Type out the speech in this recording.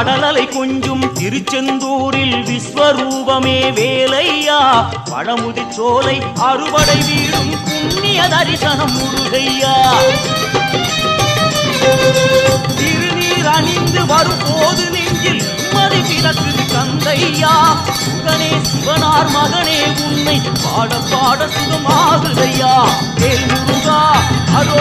கடலலை கொஞ்சும் திருச்செந்தூரில் விஸ்வரூபமே வேலையா? பழமுதி சோலை அறுவடை வீடும் புண்ணிய தரிசனம் முருகையா? திருநீர் அணிந்து வரும்போது நெஞ்சில் நிம்மதி பிறக்குது கந்தையா உடனே சிவனார் மகனே உன்னை பாட பாட சுகமாகுதையா? வேல் முருகா அரோ